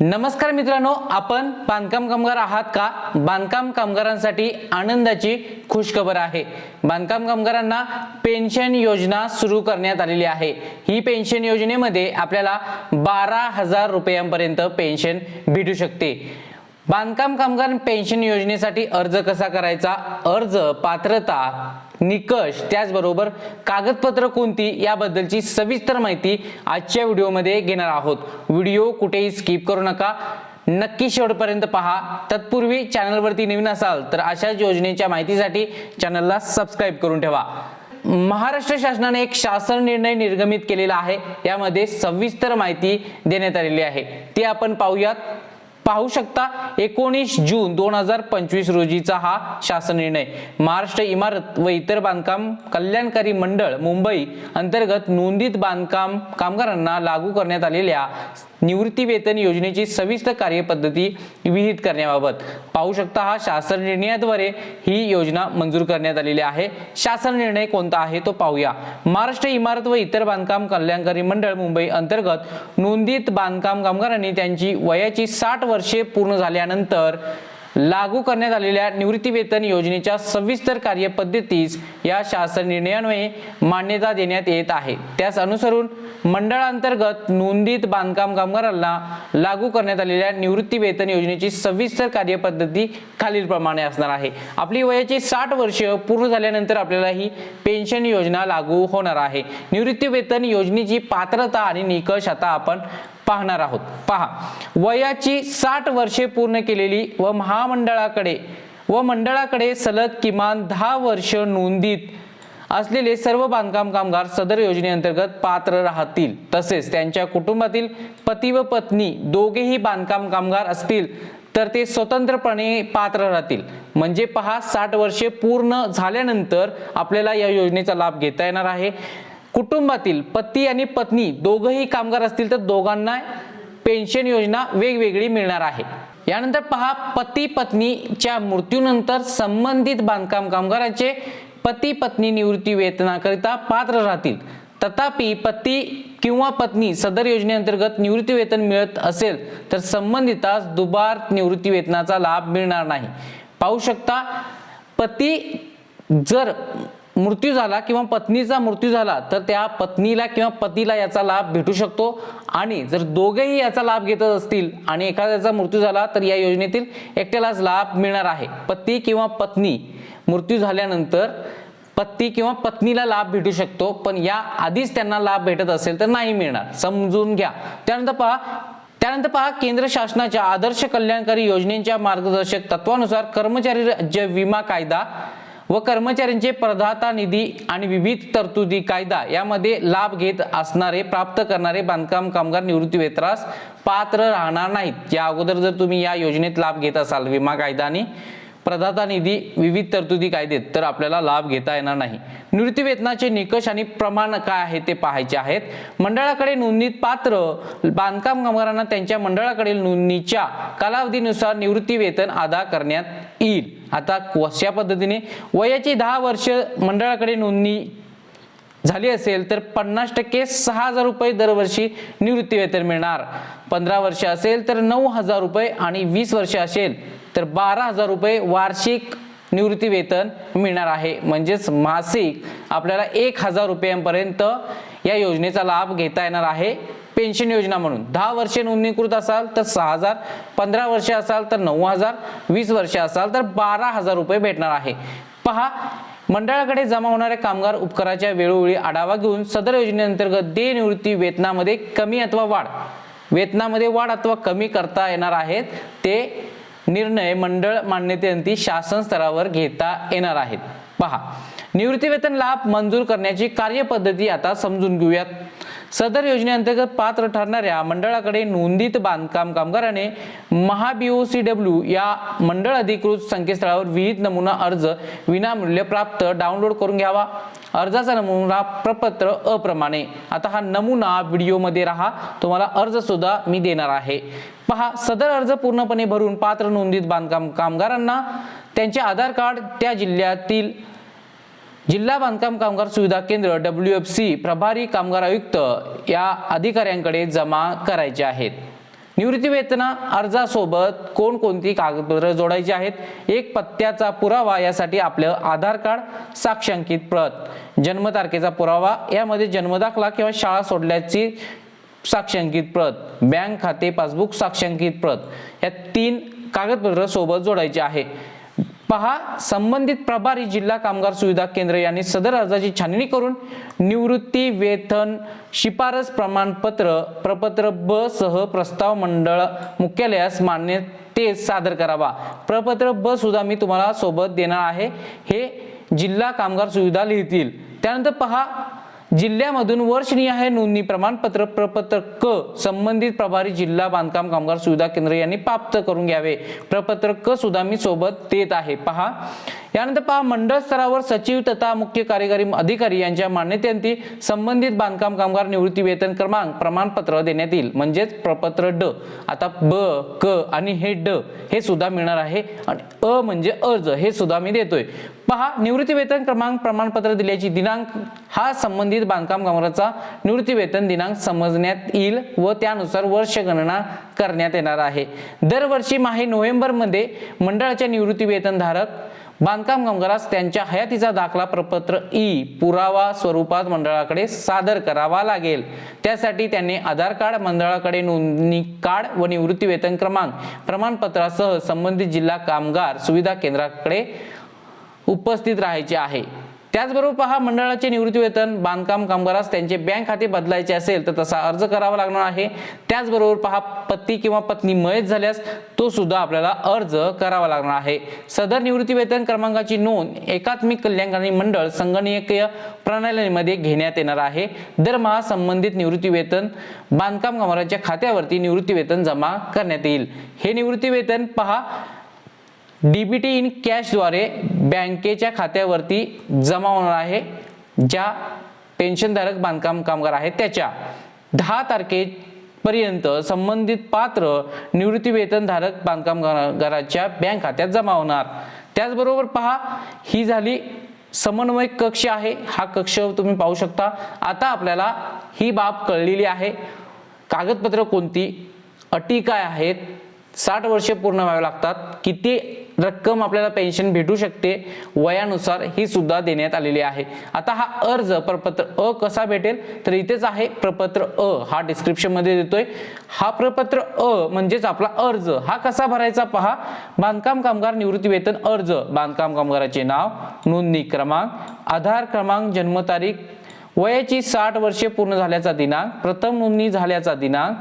नमस्कार मित्रांनो आपण बांधकाम कामगार आहात का? बांधकाम कामगारांसाठी आनंदाची खुशखबर आहे. बांधकाम कामगारांना पेन्शन योजना सुरू करण्यात आलेली आहे. ही पेन्शन योजनेमध्ये आपल्याला बारा हजार रुपयांपर्यंत पेन्शन भेटू शकते. बांधकाम कामगार पेन्शन योजनेसाठी अर्ज कसा करायचा? अर्ज पात्रता निकष त्याचबरोबर कागदपत्र कोणती याबद्दलची सविस्तर माहिती आजच्या व्हिडिओमध्ये घेणार आहोत. व्हिडिओ कुठेही स्किप करू नका. नक्की शेवटपर्यंत पहा. तत्पूर्वी चॅनलवरती नवीन असाल तर अशाच योजनेच्या माहितीसाठी चॅनलला सबस्क्राईब करून ठेवा. महाराष्ट्र शासनाने एक शासन निर्णय निर्गमित केलेला आहे. यामध्ये सविस्तर माहिती देण्यात आलेली आहे. ती आपण पाहूयात. पाहू शकता एकोणीस जून दोन हजार पंचवीस रोजीचा हा शासन निर्णय महाराष्ट्र इमारत व इतर बांधकाम कल्याणकारी मंडळ मुंबई अंतर्गत नोंदीत बांधकाम कामगारांना लागू करण्यात आलेल्या निवृत्ती वेतन योजनेची सविस्तर कार्यपद्धती विहित करण्याबाबत. पाहू शकता हा शासन निर्णयाद्वारे ही योजना मंजूर करण्यात आलेली आहे. शासन निर्णय कोणता आहे तो पाहूया. महाराष्ट्र इमारत व इतर बांधकाम कल्याणकारी मंडळ मुंबई अंतर्गत नोंदीत बांधकाम कामगारांनी त्यांची वयाची साठ वर्षे पूर्ण झाल्यानंतर लागू करण्यात आलेल्या निवृत्ती वेतन योजनेच्या सविस्तर कार्यपद्धतीस या शासन निर्णयान्वये मान्यता देण्यात येत आहे. त्यास अनुसरून मंडळांतर्गत नोंदीत बांधकाम कामगारांना लागू करण्यात आलेल्या निवृत्ती वेतन योजनेची सविस्तर कार्यपद्धती खालीलप्रमाणे असणार आहे. आपली वयाची साठ वर्ष पूर्ण झाल्यानंतर आपल्याला ही पेन्शन योजना लागू होणार आहे. निवृत्ती वेतन योजनेची पात्रता आणि निकष आता आपण पाहणार आहोत. पहा वयाची साठ वर्षे पूर्ण केलेली व महामंडळाकडे व मंडळाकडे सलग किमान दहा वर्ष नोंदीत असलेले सर्व बांधकाम कामगार सदर योजनेअंतर्गत पात्र राहतील. तसेच त्यांच्या कुटुंबातील पती व पत्नी दोघेही बांधकाम कामगार असतील तर ते स्वतंत्रपणे पात्र राहतील. म्हणजे पहा साठ वर्षे पूर्ण झाल्यानंतर आपल्याला या योजनेचा लाभ घेता येणार आहे. कुटुंबातील पती आणि पत्नी दोघंही कामगार असतील तर दोघांना पेन्शन योजना वेगवेगळी मिळणार आहे. यानंतर पहा पती पत्नीच्या मृत्यूनंतर संबंधित बांधकाम कामगारांचे पती पत्नी निवृत्ती वेतनाकरिता पात्र राहतील. तथापि पती किंवा पत्नी सदर योजनेअंतर्गत निवृत्ती वेतन मिळत असेल तर संबंधितास दुबार निवृत्ती वेतनाचा लाभ मिळणार नाही. पाहू शकता पती जर मृत्यू झाला किंवा पत्नीचा मृत्यू झाला तर त्या पत्नीला किंवा पतीला याचा लाभ भेटू शकतो. आणि जर दोघेही याचा लाभ घेत असतील आणि एखाद्याचा मृत्यू झाला तर या योजनेतील एकट्यालाच लाभ मिळणार आहे. पती किंवा पत्नी मृत्यू झाल्यानंतर पती किंवा पत्नीला लाभ भेटू शकतो पण या आधीच त्यांना लाभ भेटत असेल तर नाही मिळणार. समजून घ्या. त्यानंतर पहा त्यानंतर पहा केंद्र शासनाच्या आदर्श कल्याणकारी योजनेच्या मार्गदर्शक तत्वानुसार कर्मचारी राज्य विमा कायदा व कर्मचाऱ्यांचे प्रदाता निधी आणि विविध तरतुदी कायदा यामध्ये लाभ घेत असणारे प्राप्त करणारे बांधकाम कामगार निवृत्ती वेतनास पात्र राहणार नाहीत. या अगोदर जर तुम्ही या योजनेत लाभ घेत असाल विमा कायदा आणि प्रदाता निधी विविध तरतुदी कायदेत तर आपल्याला लाभ घेता येणार नाही. निवृत्तीवेतनाचे निकष आणि प्रमाण काय आहे ते पाहायचे आहेत. मंडळाकडे नोंदणीत पात्र बांधकाम कामगारांना त्यांच्या मंडळाकडील नोंदणीच्या कालावधीनुसार निवृत्तीवेतन अदा करण्यात येईल. आता कशा पद्धतीने वयाची दहा वर्ष मंडळाकडे नोंदणी झाली असेल तर पन्नास टक्के सहा हजार रुपये दरवर्षी निवृत्ती वेतन मिळणार. पंधरा वर्ष असेल तर नऊ हजार रुपये आणि वीस वर्ष असेल तर बारा हजार रुपये वार्षिक निवृत्ती वेतन मिळणार आहे. म्हणजेच मासिक आपल्याला एक हजार रुपयांपर्यंत या योजनेचा लाभ घेता येणार आहे. पेन्शन योजना म्हणून दहा वर्षे नोंदणीकृत असाल तर सहा हजार पंधरा वर्ष असाल तर नऊ हजार वीस वर्ष असाल तर बारा हजार रुपये भेटणार आहे. पहा मंडळाकडे जमा होणाऱ्या कामगार उपकराच्या वेळोवेळी आढावा घेऊन सदर योजनेअंतर्गत दे निवृत्ती वेतनामध्ये कमी अथवा वाढ. वेतनामध्ये वाढ अथवा कमी करता येणार आहेत ते निर्णय मंडळ मान्यतेअंती शासन स्तरावर घेता येणार आहेत. पहा. निवृत्तीवेतन लाभ मंजूर करण्याची कार्यपद्धती आता समजून घेऊयात. सदर योजनेअंतर्गत पात्र ठरणाऱ्या मंडळाकडे नोंदित बांधकाम कामगाराने महाबीओसी डब्ल्यू या मंडळ अधिकृत संकेतस्थळावर विहित नमुना अर्ज विनामूल्य प्राप्त डाउनलोड करून घ्यावा. अर्जाचा नमुना प्रपत्र अप्रमाणे. आता हा नमुना व्हिडिओमध्ये राहा. तुम्हाला अर्ज सुद्धा मी देणार आहे. पहा सदर अर्ज पूर्णपणे भरून पात्र नोंदित बांधकाम कामगारांना त्यांचे आधार कार्ड त्या जिल्ह्यातील जिल्हा बांधकाम कामगार सुविधा केंद्र डब्ल्यू एफ सी प्रभारी कामगार आयुक्त या अधिकाऱ्यांकडे जमा करायचे आहेत. निवृत्तीवेतन अर्जासोबत कोणकोणती कागदपत्र जोडायची आहेत? एक पत्त्याचा पुरावा यासाठी आपलं आधार कार्ड साक्षांकित प्रत जन्मतारखेचा पुरावा यामध्ये जन्मदाखला किंवा शाळा सोडल्याची साक्षांकित प्रत बँक खाते पासबुक साक्षांकित प्रत या तीन कागदपत्र सोबत जोडायचे आहे. पहा संबंधित प्रभारी जिल्हा कामगार सुविधा केंद्र यांनी सदर अर्जाची छाननी करून निवृत्ती वेतन शिफारस प्रमाणपत्र प्रपत्र ब सह प्रस्ताव मंडळ मुख्यालयास मान्यते सादर करावा. प्रपत्र ब सुद्धा मी तुम्हाला सोबत देणार आहे. हे जिल्हा कामगार सुविधा लिहितील. त्यानंतर पहा जिल्ह्यामधून वर्षनिहाय नोंदणी प्रमाणपत्र प्रपत्र क संबंधित प्रभारी जिल्हा बांधकाम कामगार सुविधा केंद्र यांनी प्राप्त करून घ्यावे. प्रपत्र क सुद्धा मी सोबत देत आहे. पहा. यानंतर पहा मंडळ स्तरावर सचिव तथा मुख्य कार्यकारी अधिकारी यांच्या मान्यतेअंती संबंधित बांधकाम कामगार निवृत्ती वेतन क्रमांक प्रमाणपत्र देण्यात येईल. म्हणजेच प्रपत्र ड. आता ब क आणि हे ड हे सुद्धा मिळणार आहे. आणि अ म्हणजे अर्ज हे सुद्धा मी देतोय. पहा निवृत्ती वेतन क्रमांक प्रमाणपत्र दिल्याची दिनांक हा संबंधित बांधकाम कामगाराचा निवृत्ती वेतन दिनांक समजण्यात येईल व त्यानुसार वर्ष गणना करण्यात येणार आहे. दरवर्षी माहे नोव्हेंबरमध्ये मंडळाच्या निवृत्तीवेतनधारक बांधकाम कामगारास त्यांच्या हयातीचा दाखला प्रपत्र ई पुरावा स्वरूपात मंडळाकडे सादर करावा लागेल. त्यासाठी त्यांनी आधार कार्ड मंडळाकडे नोंदणी कार्ड व निवृत्ती वेतन क्रमांक प्रमाणपत्रासह संबंधित जिल्हा कामगार सुविधा केंद्राकडे उपस्थित राहायचे आहे. त्याचबरोबर पहा मंडळाचे निवृत्ती वेतन बांधकाम कामगारास त्यांचे बँक खाते बदलायचे असेल तर तसा अर्ज करावा लागणार आहे. त्याचबरोबर पहा पती किंवा पत्नी मयत झाल्यास तो सुद्धा आपल्याला अर्ज करावा लागणार आहे. सदर निवृत्ती वेतन क्रमांकाची नोंद एकात्मिक कल्याणकारी मंडळ संगणकीय प्रणालीमध्ये घेण्यात येणार आहे. दरमहा संबंधित निवृत्ती वेतन बांधकाम कामगारांच्या खात्यावरती निवृत्ती वेतन जमा करण्यात येईल. हे निवृत्ती वेतन पहा डीबीटी इन कॅशद्वारे बँकेच्या खात्यावरती जमा होणार आहे ज्या पेन्शनधारक बांधकाम कामगार आहेत त्याच्या. दहा तारखेपर्यंत संबंधित पात्र निवृत्तीवेतनधारक बांधकाम कामगाराच्या बँक खात्यात जमा होणार. त्याचबरोबर पहा ही झाली समन्वय कक्ष आहे. हा कक्ष तुम्ही पाहू शकता. आता आपल्याला ही बाब कळलेली आहे. कागदपत्र कोणती? अटी काय आहेत? साठ वर्षे पूर्ण व्हावे लागतात. किती रक्कम आपल्याला पेन्शन भेटू शकते. वयानुसार ही सुद्धा देण्यात आलेली आहे. आता हा अर्ज प्रपत्र अ कसा भेटेल? तर इथेच आहे प्रपत्र अ. हा डिस्क्रिप्शनमध्ये देतोय. हा प्रपत्र अ म्हणजेच आपला अर्ज. हा कसा भरायचा पहा. बांधकाम कामगार निवृत्ती वेतन अर्ज. बांधकाम कामगाराचे नाव नोंदणी क्रमांक आधार क्रमांक जन्मतारीख वयाची साठ वर्षे पूर्ण झाल्याचा दिनांक प्रथम नोंदणी झाल्याचा दिनांक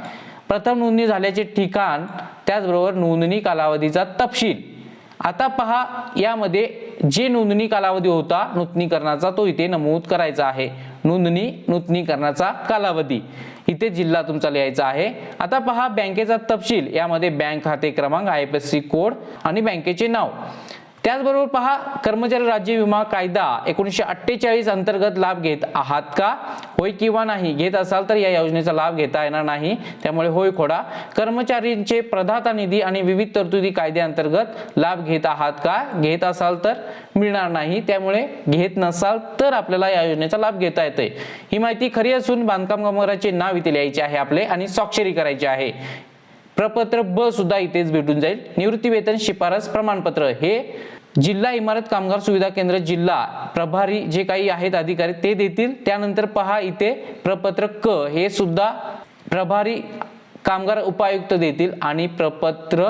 प्रथम नोंदणी झाल्याचे ठिकाण त्याचबरोबर नोंदणी कालावधीचा तपशील. आता पहा यामध्ये जे नोंदणी कालावधी होता नूतनीकरणाचा तो इथे नमूद करायचा आहे. नोंदणी नूतनीकरणाचा कालावधी. इथे जिल्हा तुमचा लिहायचा आहे. आता पहा बँकेचा तपशील. यामध्ये बँक खाते क्रमांक I F S C code आणि बँकेचे नाव. त्याचबरोबर पहा कर्मचारी राज्य विमा कायदा एकोणीसशे अठ्ठेचाळीस अंतर्गत लाभ घेत आहात का? होय किंवा नाही? घेत असाल तर या योजनेचा लाभ घेता येणार नाही. त्यामुळे होय खोडा. कर्मचारींचे प्रधाता निधी आणि विविध तरतुदी कायद्याअंतर्गत लाभ घेत आहात का? घेत असाल तर मिळणार नाही. त्यामुळे घेत नसाल तर आपल्याला या योजनेचा लाभ घेता येतोय. ही माहिती खरी असून बांधकाम कामगाराचे नाव इथे लिहायचे आहे आपले आणि स्वाक्षरी करायची आहे. प्रपत्र ब सुद्धा इथेच भेटून जाईल. निवृत्ती वेतन शिफारस प्रमाणपत्र हे जिल्हा इमारत कामगार सुविधा केंद्र जिल्हा प्रभारी जे काही आहेत अधिकारी ते देतील. त्यानंतर पहा इथे प्रपत्र क हे सुद्धा प्रभारी कामगार उपायुक्त देतील आणि प्रपत्र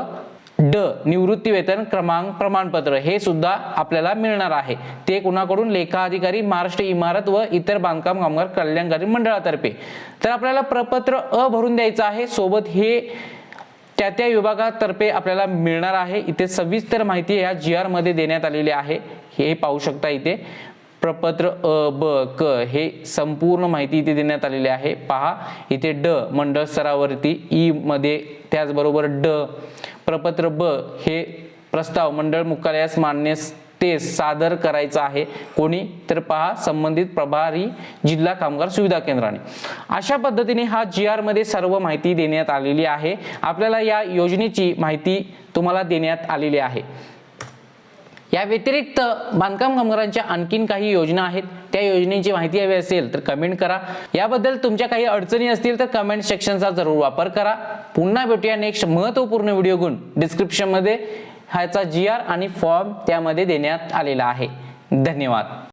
ड निवृत्ती वेतन क्रमांक प्रमाणपत्र हे सुद्धा आपल्याला मिळणार आहे. ते कुणाकडून? लेखा अधिकारी महाराष्ट्र इमारत व इतर बांधकाम कामगार कल्याणकारी मंडळातर्फे. तर आपल्याला प्रपत्र अ भरून द्यायचं आहे. सोबत हे त्या त्या विभागातर्फे आपल्याला मिळणार आहे. इथे सविस्तर माहिती या जी आरमध्ये देण्यात आलेली आहे. हे पाहू शकता इथे. प्रपत्र अ ब क हे संपूर्ण माहिती इथे देण्यात आलेली आहे. पहा इथे ड मंडळ स्तरावरती ई मध्ये त्याचबरोबर ड. प्रपत्र ब हे प्रस्ताव मंडळ मुख्यालयास मान्य ते सादर करायचं आहे. कोणी? तर पहा संबंधित प्रभारी जिल्हा कामगार सुविधा केंद्राने. अशा पद्धतीने हा जी आरमध्ये सर्व माहिती देण्यात आलेली आहे. आपल्याला या योजनेची माहिती तुम्हाला देण्यात आलेली आहे. या व्यतिरिक्त बांधकाम कामगारांच्या आणखीन काही योजना आहेत. त्या योजनेची माहिती हवी असेल तर कमेंट करा. याबद्दल तुमच्या काही अडचणी असतील तर कमेंट सेक्शनचा जरूर वापर करा. पुन्हा भेटूया नेक्स्ट महत्त्वपूर्ण व्हिडिओ गुण डिस्क्रिप्शनमध्ये ह्याचा जी आर आणि फॉर्म त्यामध्ये देण्यात आलेला आहे. धन्यवाद.